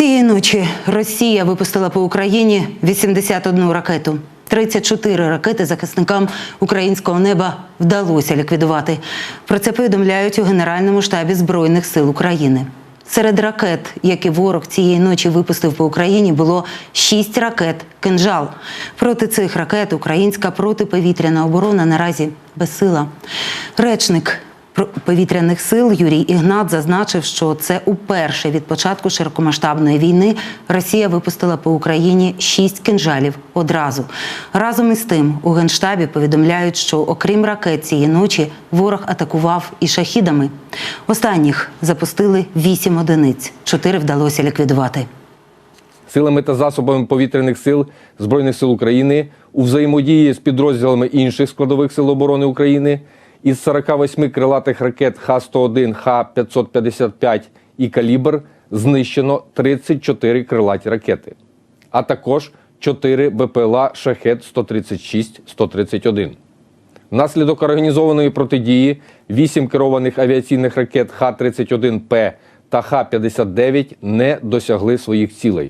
Цієї ночі Росія випустила по Україні 81 ракету. 34 ракети захисникам українського неба вдалося ліквідувати. Про це повідомляють у Генеральному штабі Збройних сил України. Серед ракет, які ворог цієї ночі випустив по Україні, було 6 ракет «Кинжал». Проти цих ракет українська протиповітряна оборона наразі безсила. Речник повітряних сил Юрій Ігнат зазначив, що це уперше від початку широкомасштабної війни Росія випустила по Україні шість кинжалів одразу. Разом із тим у генштабі повідомляють, що окрім ракет цієї ночі ворог атакував і шахідами. Останніх запустили вісім одиниць, чотири вдалося ліквідувати. силами та засобами повітряних сил Збройних сил України у взаємодії з підрозділами інших складових сил оборони України із 48 крилатих ракет Х-101, Х-555 і «Калібр» знищено 34 крилаті ракети, а також 4 БПЛА «Шахет-136-131. Внаслідок організованої протидії 8 керованих авіаційних ракет Х-31П та Х-59 не досягли своїх цілей.